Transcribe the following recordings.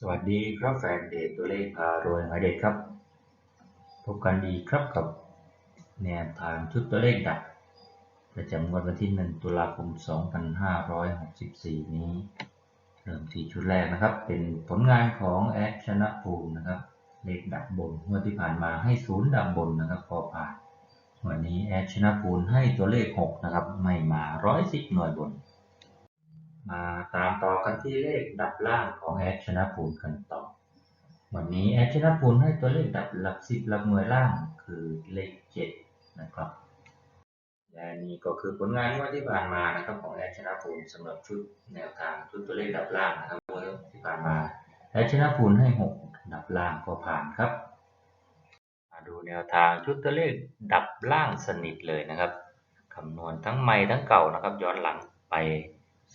สวัสดีครับแฟนเพจตัวเลขพารวยหมายเด็ดครับ พบกันอีกครับกับแนวทางชุดตัวเลขดับประจำงวดวันที่ 1 ตุลาคม 2564 นี้ เริ่มที่ชุดแรกนะครับ เป็นผลงานของแอดชนะภูมินะครับ เลขดับบนงวดที่ผ่านมาให้ศูนย์ดับบนนะครับพอผ่าน วันนี้แอดชนะภูมิให้ตัวเลข 6 นะครับ ไม่มา 110 หน่วยบน มาตามต่อกันที่เลขดับล่างของแอดชนะภูมิกันต่อ วันนี้แอดชนะภูมิให้ตัวเลขดับหลักสิบหลักหน่วยล่างคือเลขเจ็ดนะครับ และนี่ก็คือผลงานงวดที่ผ่านมานะครับของแอดชนะภูมิสำหรับชุดแนวทางชุดตัวเลขดับล่างนะครับงวดที่ผ่านมาแอดชนะภูมิให้หกดับล่างก็ผ่านครับมาดูแนวทางชุดตัวเลขดับล่างสนิทเลยนะครับคำนวณทั้งใหม่ทั้งเก่านะครับ ย้อนหลังไป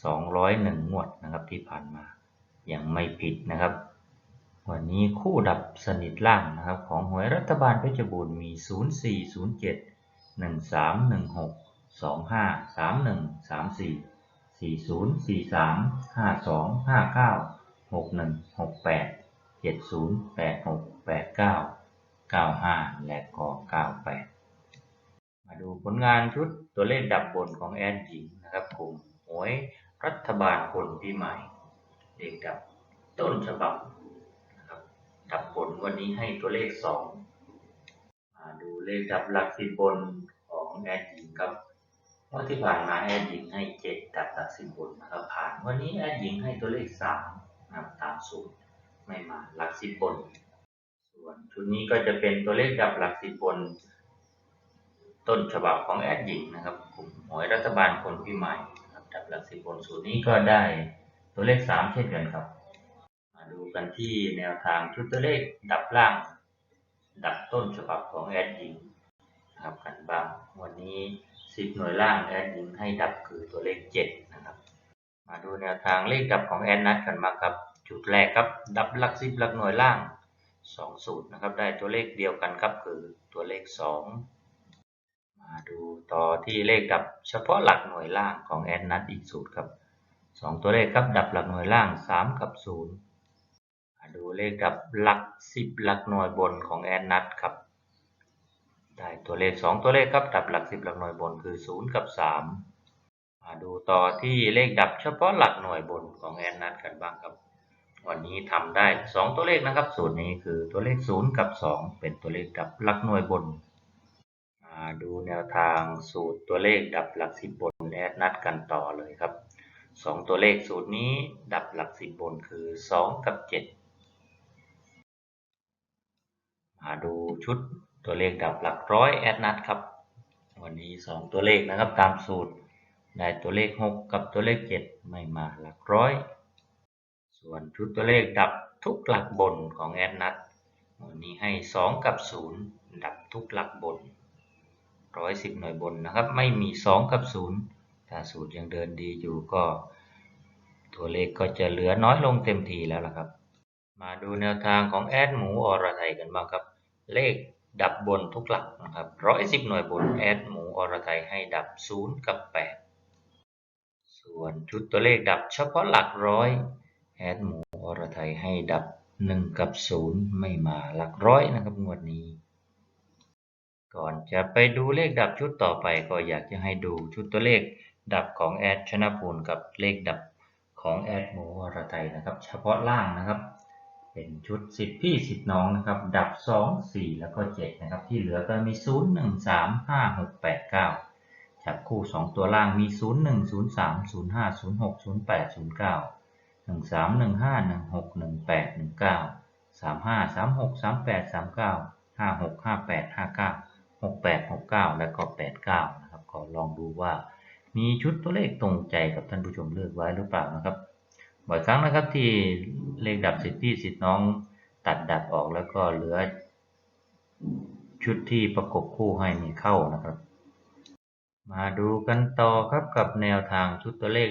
201งวดนะครับที่ผ่านมายังไม่ผิดนะครับ วันนี้คู่ดับสนิทล่างนะครับของหวยรัฐบาลเพชรบูรณ์มี 0407 1316 25 31 34 40 43 52 59 61 68 70 86 89 95 และก็98 มาดูผลงานชุดตัวเลขดับบนของแอดหญิงนะครับกลุ่มหวย รัฐบาลคนปีใหม่เลขดับต้นฉบับนะครับดับบนวันนี้ให้ตัวเลขสองมาดูเลขดับหลักสิบบนของแอดหญิงครับวันที่ผ่านมาแอดหญิงให้เจ็ดดับหลักสิบบนนะครับผ่านวันนี้แอดหญิงให้ตัวเลขสามนะครับตามสูตรไม่มาหลักสิบบน ส่วนชุดนี้ก็จะเป็นตัวเลขดับหลักสิบบน ต้นฉบับของแอดหญิงนะครับกลุ่มหวยรัฐบาลคนปีใหม่ ดับหลักสิบบนสูตรนี้ก็ได้ตัวเลขสามเช่นกันครับ มาดูกันที่แนวทางชุดตัวเลขดับล่าง ดับต้นฉบับของแอดหญิงนะครับกันบ้างวันนี้สิบหน่วยล่างแอดหญิงให้ดับคือตัวเลขเจ็ดนะครับ มาดูแนวทางเลขดับของแอดนัทกันบ้าครับ จุดแรกครับดับหลักสิบหลักหน่วยล่างสองสูตรนะครับได้ตัวเลขเดียวกันครับคือตัวเลขสอง มาดูต่อที่เลขดับเฉพาะหลักหน่วยล่างของแอดนัทอีกสูตรครับสองตัวเลขครับดับหลักหน่วยล่างสามกับศูนย์มาดูเลขดับหลักสิบหลักหน่วยบนของแอดนัทครับ ได้ตัวเลขสองตัวเลขครับดับหลักสิบหลักหน่วยบนคือศูนย์กับสามมาดูต่อที่เลขดับเฉพาะหลักหน่วยบนของแอดนัทกันบ้างครับวันนี้ทำได้สองตัวเลขนะครับ สูตรนี้คือตัวเลขศูนย์กับสองเป็นตัวเลขดับหลักหน่วยบน ดูแนวทางสูตรตัวเลขดับหลักสิบบนแอดนัดกันต่อเลยครับสองตัวเลขสูตรนี้ดับหลักสิบบนคือสองกับเจ็ดมาดูชุดตัวเลขดับหลักร้อยแอดนัดครับ วันนี้สองตัวเลขนะครับตามสูตรได้ตัวเลขหกกับตัวเลขเจ็ดไม่มาหลักร้อย ส่วนชุดตัวเลขดับทุกหลักบนของแอดนัดวันนี้ให้สองกับศูนย์ดับทุกหลักบน ร้อยสิบหน่วยบนนะครับ ไม่มีสองกับศูนย์ถ้าสูตรยังเดินดีอยู่ก็ ตัวเลขก็จะเหลือน้อยลงเต็มทีแล้วล่ะครับ มาดูแนวทางของแอดหมูอรไทยกันบ้างครับ เลขดับบนทุกหลักนะครับร้อยสิบหน่วยบนแอดหมูอรไทยให้ดับศูนย์กับแปดส่วนชุดตัวเลขดับเฉพาะหลักร้อยแอดหมูอรไทยให้ดับหนึ่งกับศูนย์ไม่มาหลักร้อยนะครับงวดนี้ ก่อนจะไปดูเลขดับชุดต่อไปก็อยากจะให้ดูชุดตัวเลขดับของแอดชนะพูลกับเลขดับของแอดหมูวรไทยนะครับ เฉพาะล่างนะครับ เป็นชุดสิบพี่สิบน้องนะครับ ดับสองสี่แล้วก็เจ็ดนะครับ ที่เหลือก็มีศูนย์หนึ่งสามห้าหกแปดเก้าจับคู่สองตัวล่างมีศูนย์หนึ่งศูนย์สามศูนย์ห้าศูนย์หกศูนย์แปดศูนย์เก้าหนึ่ งสามหกแปดหกเก้าแล้วก็แปดเก้านะครับ ก็ลองดูว่ามีชุดตัวเลขตรงใจกับท่านผู้ชมเลือกไว้หรือเปล่านะครับ บ่อยครั้งนะครับที่เลขดับสิทธิ์พี่สิทธิ์น้องตัดดับออกแล้วก็เหลือชุดที่ประกบคู่ให้มีเข้านะครับ มาดูกันต่อครับกับแนวทางชุดตัวเลข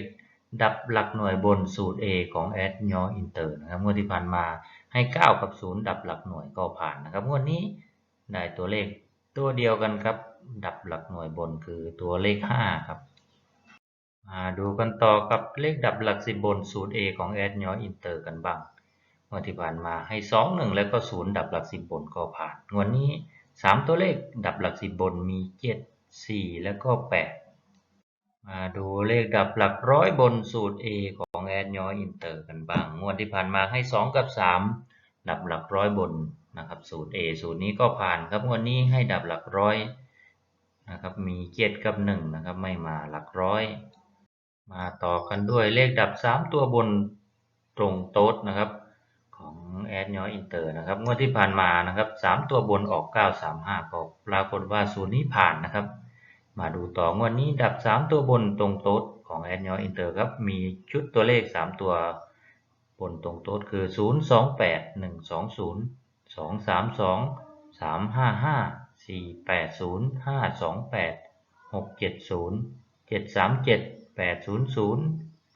ดับหลักหน่วยบนสูตร A ของแอดยออินเตอร์นะครับงวดที่ผ่านมาให้ 9 กับ 0 ดับหลักหน่วยก็ผ่านนะครับงวดนี้ได้ตัวเลข ตัวเดียวกันครับ ดับหลักหน่วยบนคือตัวเลข 5 ครับมาดูกันต่อกับเลขดับหลักสิบบนสูตร A ของแอดยออินเตอร์กันบ้างงวดที่ผ่านมาให้สองหนึ่งแล้วก็ศูนย์ดับหลักสิบบนก็ผ่านงวดนี้สามตัวเลขดับหลักสิบบนมีเจ็ดสี่แล้วก็แปดมาดูเลขดับหลักร้อยบนสูตร A ของแอดยออินเตอร์กันบ้างงวดที่ผ่านมาให้สองกับสามดับหลักร้อยบน นะครับสูตร A สูตรนี้ก็ผ่านครับวดนี้ให้ดับหลักร้อยนะครับมีเจ็ดกับหนึ่งนะครับไม่มาหลักร้อย มาต่อกันด้วยเลขดับ 3 ตัวบนตรงโต๊ดนะครับของแอดยออินเตอร์นะครับงวดที่ผ่านมานะครับ3ตัวบนออก 935ก็ปรากฏว่าศูนย์นี้ผ่านนะครับ มาดูต่องวดนี้ดับ 3 ตัวบนตรงโต๊ดของแอดยออินเตอร์ครับมีชุดตัวเลข 3 ตัวบนตรงโต๊ดคือ 0 2 8 1 2 0 สองสามสองสามห้าห้าสี่แปดศูนย์ห้าสองแปดหกเจ็ดศูนย์เจ็ดสามเจ็ดแปดศูนย์ศูนย์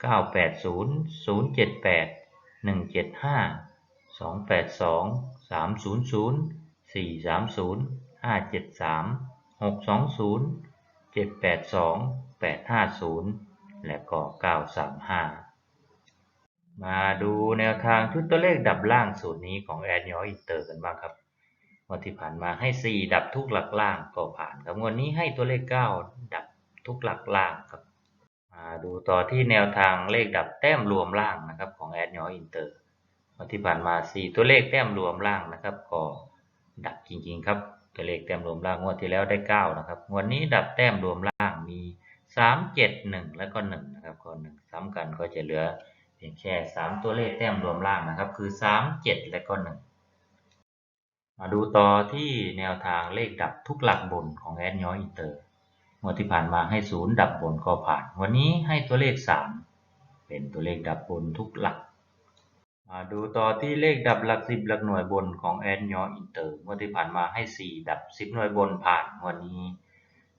เก้าแปดศูนย์ศูนย์เจ็ดแปดหนึ่งเจ็ดห้าสองแปดสองสามศูนย์ศูนย์สี่สามศูนย์ห้าเจ็ดสามหกสองศูนย์เจ็ดแปดสองแปดห้าศูนย์และก็เก้าสามห้า มาดูแนวทางชุดตัวเลขดับล่างสูตรนี้ของแอดยออินเตอร์กันบ้างครับวันที่ผ่านมาให้ 4 ดับทุกหลักล่างก็ผ่านครับวันนี้ให้ตัวเลข 9 ดับทุกหลักล่างครับมาดูต่อที่แนวทางเลขดับแต้มรวมล่างนะครับของแอดยออินเตอร์วันที่ผ่านมา 4 ตัวเลขแต้มรวมล่างนะครับก็ดับจริงๆครับตัวเลขแต้มรวมล่างงวดที่แล้วได้ 9 นะครับงวดนี้ดับแต้มรวมล่างมี 3 7 1 แล้วก็1นะครับก็1ซ้ำกันก็จะเหลือ พียงแค่ 3 ตัวเลขแต้มรวมล่างนะครับ คือ 3 7 และก็ 1 มาดูต่อที่แนวทางเลขดับทุกหลักบนของแอดย้อยอินเตอร์งวดที่ผ่านมาให้ศูนย์ดับบนก็ผ่าน วันนี้ให้ตัวเลข 3 เป็นตัวเลขดับบนทุกหลัก มาดูต่อที่เลขดับหลักสิบหลักหน่วยบนของแอนยออินเตอร์งวดที่ผ่านมาให้ 4 ดับ 10 หน่วยบนผ่าน วันนี้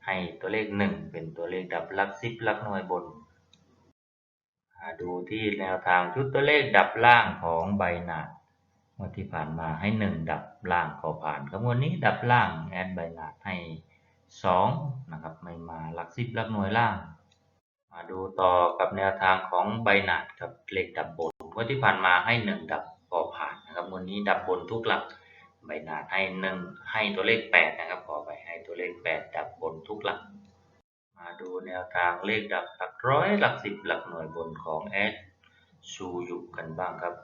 ให้ตัวเลข 1 เป็นตัวเลขดับหลักสิบหลักหน่วยบน ดูที่แนวทางชุดตัวเลขดับล่างของใบหนาดงวดที่ผ่านมาให้ 1 ดับล่างก็ผ่านครับวันนี้ดับล่างแอดใบหนาดให้สองนะครับไม่มาหลักสิบหลักหน่วยล่าง มาดูต่อกับแนวทางของใบหนาดกับเลขดับบนงวันที่ผ่านมาให้หนึ่งดับก็ผ่านนะครับวันนี้ดับบนทุกหลักใบหนาดให้หนึ่งให้ตัวเลขแปดนะครับขอไปให้ตัวเลขแปดดับบนทุกหลัก มาดูแนวทางเลขดับหลัก ร้อยหลักสิบหลักหน่วยบนของแอดชูยุกันบ้างครับ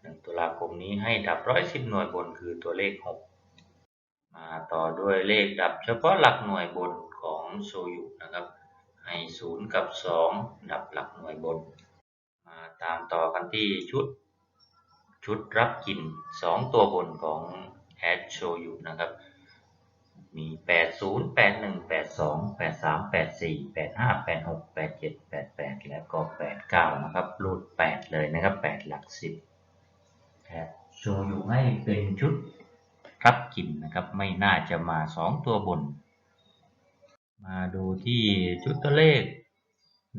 หนึ่งตุลาคมนี้ให้ดับร้อยสิบหน่วยบนคือตัวเลขหกมาต่อด้วยเลขดับเฉพาะหลักหน่วยบนของโซยุนะครับ ให้ศูนย์กับสองดับหลักหน่วยบน มาตามต่อกันที่ชุด ชุดรับกินสองตัวบนของแอดโชยุนะครับ มี 80 81 82 83 84 85 86 87 88 และก็ 89 นะครับ รูด 8 เลยนะครับ 8 หลัก 10แอดโชยุให้เป็นชุดรับกินนะครับ ไม่น่าจะมา 2 ตัวบน มาดูที่ชุดตัวเลข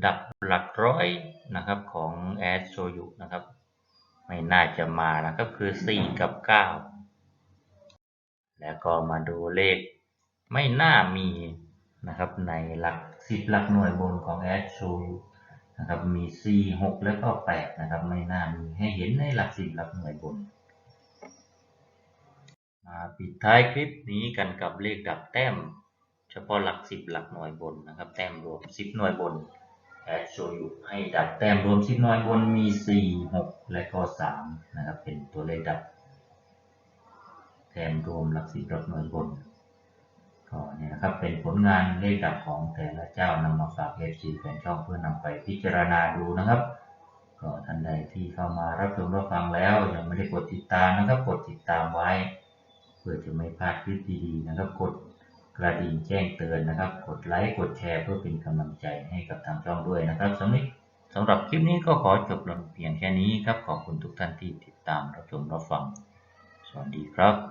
ดับหลักร้อยนะครับของแอดโชยุนะครับ ไม่น่าจะมานะครับ คือ 4 กับ 9แล้วก็มาดูเลข ไม่น่ามีนะครับในหลัก10หลักหน่วยบนของแอดโชยนะครับมี 4 6 แล้วก็ 8 นะครับ ไม่น่ามีให้เห็นในหลัก10หลักหน่วยบน มาปิดท้ายคลิปนี้กันกับเลขดับแต้ม เฉพาะหลักสิบหลักหน่วยบนนะครับ แต้มรวมสิบหน่วยบนแอดโชยุให้ดับแต้มรวมสิบหน่วยบนมีสี่หกและก็สามนะครับ เป็นตัวเลขดับแต้มรวมหลักสิบหลักหน่วยบน ก็เนี่ยนะครับเป็นผลงานเลขดับของแต่ละเจ้านำมาฝากเอฟซีแฟนช่องเพื่อนำไปพิจารณาดูนะครับ ก็ท่านใดที่เข้ามารับชมรับฟังแล้วยังไม่ได้กดติดตามนะครับ กดติดตามไว้ เพื่อจะไม่พลาดคลิปดีๆนะครับ กดกระดิ่งแจ้งเตือนนะครับ กดไลค์กดแชร์เพื่อเป็นกำลังใจให้กับทางช่องด้วยนะครับสำหรับสำหรับคลิปนี้ก็ขอจบลงเพียงแค่นี้ครับขอบคุณทุกท่านที่ติดตามรับชมรับฟังสวัสดีครับ